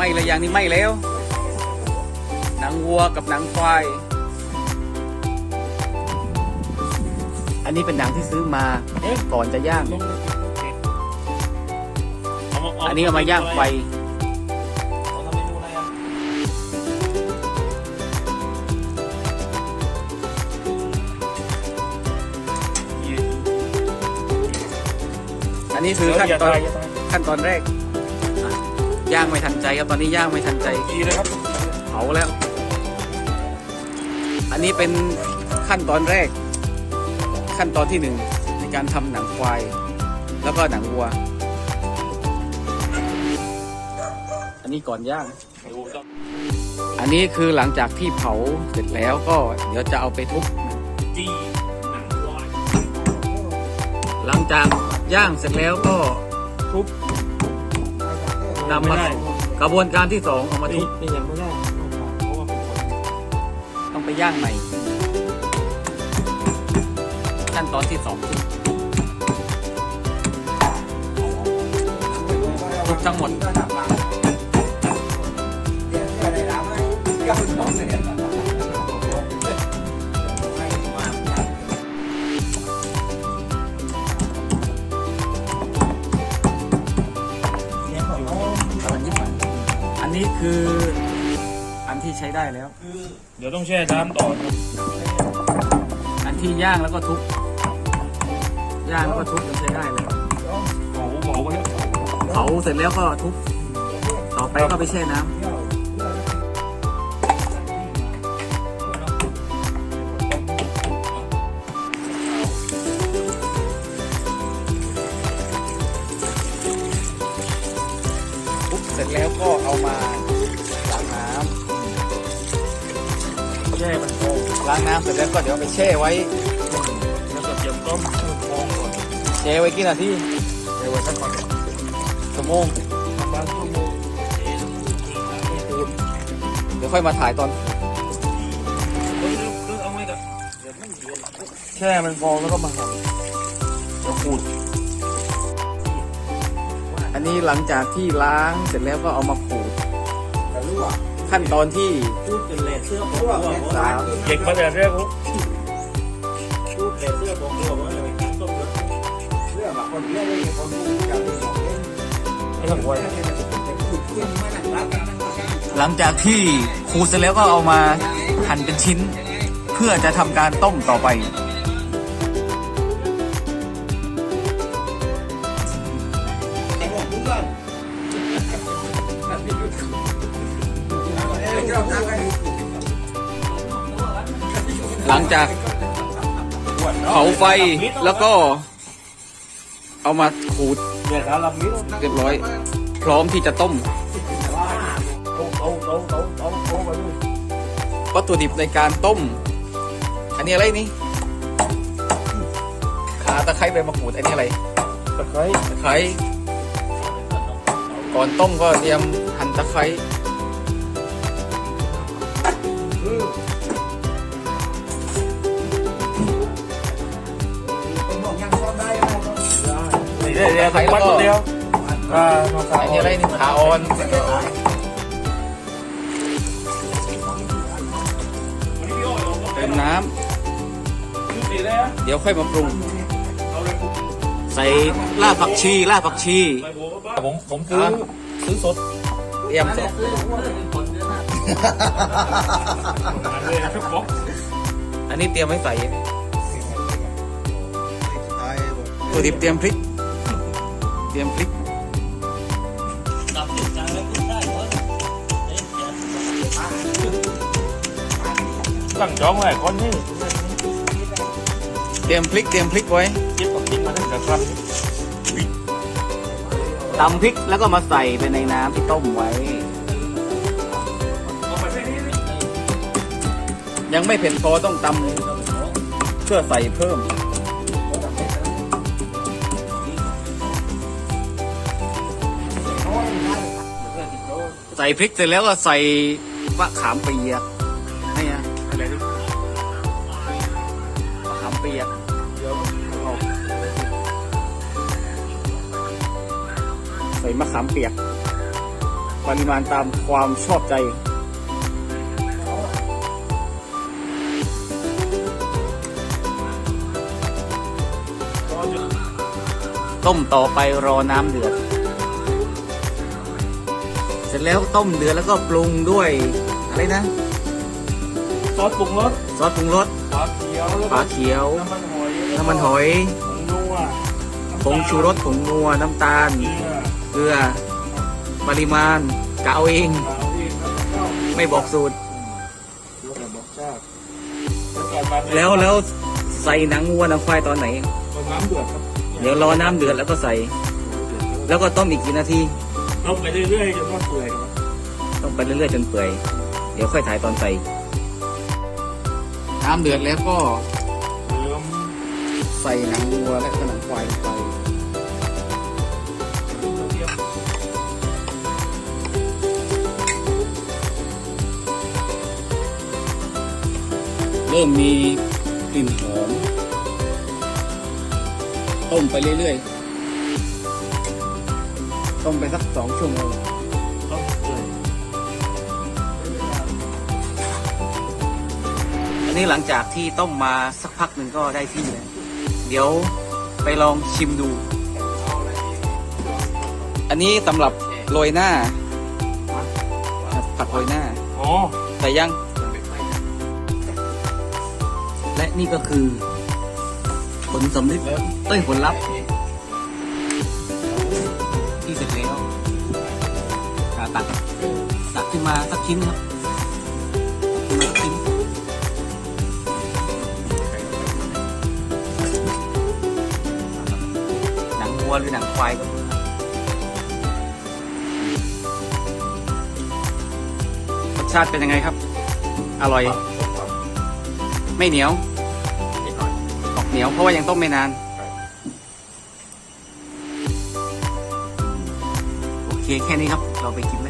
ไหม่เลยอย่างนี้ไหม่แล้วหนังวัวกับหนังควาย อันนี้เป็นหนังที่ซื้อมาก่อนจะย่าง อันนี้เอามาย่างไฟเอาทำเมนูอะไรอะอันนี้คือขั้นอย่าตอนตายอย่าตายขั้นตอนแรกอะ ย่างไม่ทันใจครับตอนนี้ย่างไม่ทันใจดีเลยครับเผาแล้ว อันนี้เป็นขั้นตอนแรก ขั้นตอนที่หนึ่งในการทำหนังควาย แล้วก็หนังวัว อันนี้ก่อนย่างดูต้องอันนี้คือหลังจากที่เผาเสร็จแล้วก็เดี๋ยวจะเอาไปทุบจี้หนังควายหลังจากย่างเสร็จแล้วก็ทุบ นำไม่มาได้กระบวนการที่สองเอามาทุนี่บนี่ยังไม่ได้เพราะว่าเป็นคนต้องไปย่างใหม่ขั้นตอนที่สองทุบทุบทั้งหมด ใช้ได้แล้ว เดี๋ยวต้องแช่น้ำต่อนะอันที่ย่างแล้วก็ทุบย่างแล้วก็ทุบจนใช้ได้แล้วเผาเผาไปแล้วเผาเสร็จแล้วก็ทุบต่อไปก็ไปแช่น้ำ แช่มันพองล้างน้ำเสร็จแล้วก็เดี๋ยวเอาไปแช่ไว้แล้วก็เตรียมต้มให้มันพองก่อนแช่ไว้กี่นาทีเดี๋ยวไว้สักก่อนชั่วโมงบางชั่วโมงเดี๋ยวค่อยมาถ่ายตอนเออเออเอาไว้ก่อนเดี๋ยวมันเดือดแช่มันพองแล้วก็มาหั่นเดี๋ยวขูดอันนี้หลังจากที่ล้างเสร็จแล้วก็เอามาขูด ขั้นตอนที่พูดเป็นเลเสื้อผมว่าสามเด็กมาแต่แรกปุ๊บพูดเลเสื้อผมว่าอะไรกินต้มเสื้องแบบคนเลี้ยงเลยคนพูดจะเป็นของเล่นไม่ต้องไว้แต่พูดขึ้นไม่นั่งรักกันนั่งกันหลังจากที่ขูดเสร็จแล้วก็เอามาหั่นเป็นชิ้น เพื่อจะทำการต้มต่อไป จากเผาไฟแล้วก็ เอามาขูดเดือดแล้วลำนี้เรียบร้อย พร้อมที่จะต้มโต๊ะโต๊ะโต๊ะโต๊ะโต๊ะโต๊ะไปด้วยวัตถุดิบในการต้ม อันนี้อะไรนี่ขาตะไคร้ใบมะกรูดอันนี้อะไรตะไคร้ตะไคร้ก่อนต้มก็เตรียมหั่นตะไคร้ เดี๋ยวเดี๋ยวตะไคร้คนเดียวอ่าน้องสาวอันนี้อะไรนี่ขาอ่อนเติมน้ำเดี๋ยวค่อยมาปรุง ใส่รากผักชีรากผักชีผมผมซื้อซื้อสดเตรียมสดอันนี้เตรียมไว้ใส่ตัวดิบเตรียมพริก เตรียมพริกสั่งจองไว้คนนี้เตรียมพริกเตรียมพริกไว้คิดต้องกินมาตั้งแต่ครับตำพริกแล้วก็มาใส่ไปในน้ำที่ต้มไว้ ยังไม่เผ็ดพอต้องตำเพื่อใส่เพิ่ม ใส่พริกเสร็จแล้วก็ใส่มะขามเปียกนี่นะอะไรนะมะขามเปียกเอาใส่มะขามเปียก ปริมาณตามความชอบใจต้มต่อไปรอน้ำเดือด เสร็จแล้วต้มเดือดแล้วก็ปรุงด้วยอะไรนะ ซอสปรุงรสซอสปรุงรสปลาเขียวแล้วปลาเขียวน้ำมันหอยน้ำมันหอยผงนัวผงชูรสผงนัวน้ำตาล เกลือเกลือปริมาณกะเอาเองขาวเองแล้วก็ไม่บอกสูตรแล้วแต่บอกชาติแล้วก่อนมาแล้วแล้วใส่หนังวัวหนังควายตอนไหนเอาน้ำเดือดครับ เดี๋ยวรอน้ำเดือดแล้วก็ใส่ แล้วก็ต้มอีกกี่นาที ต้มไปเรื่อยๆจนว่าเปื่อยครับต้มไปเรื่อยๆจนเปื่อย เดี๋ยวค่อยถ่ายตอนใส่น้ำเดือดแล้วก็เริ่มใส่หนังวัวและก็หนังควายลงไปเทียมเริ่มมีกลิ่นหอมต้มไปเรื่อยๆ ต้มไปสักสองชั่วโมงต้มเปื่อยอันนี้หลังจากที่ต้มมาสักพักหนึ่งก็ได้ที่แล้วเดี๋ยวไปลองชิมดู อันนี้สำหรับโรยหน้า ผักโรยหน้าอ๋อใส่ยัง และนี่ก็คือผลสำลิดเอ้ยผลลัพธ์ที่เสร็จแล้วอ่าตักตักขึ้นมาสักชิ้นครับขึ้นมาสักชิ้นหนังวัวหรือหนังควายก็ได้รสชาติเป็นยังไงครับ อร่อย ไม่เหนียวออกเหนียวเพราะว่ายังต้มไม่นาน เคแค่นี้ครับ เราไปกินแล้ว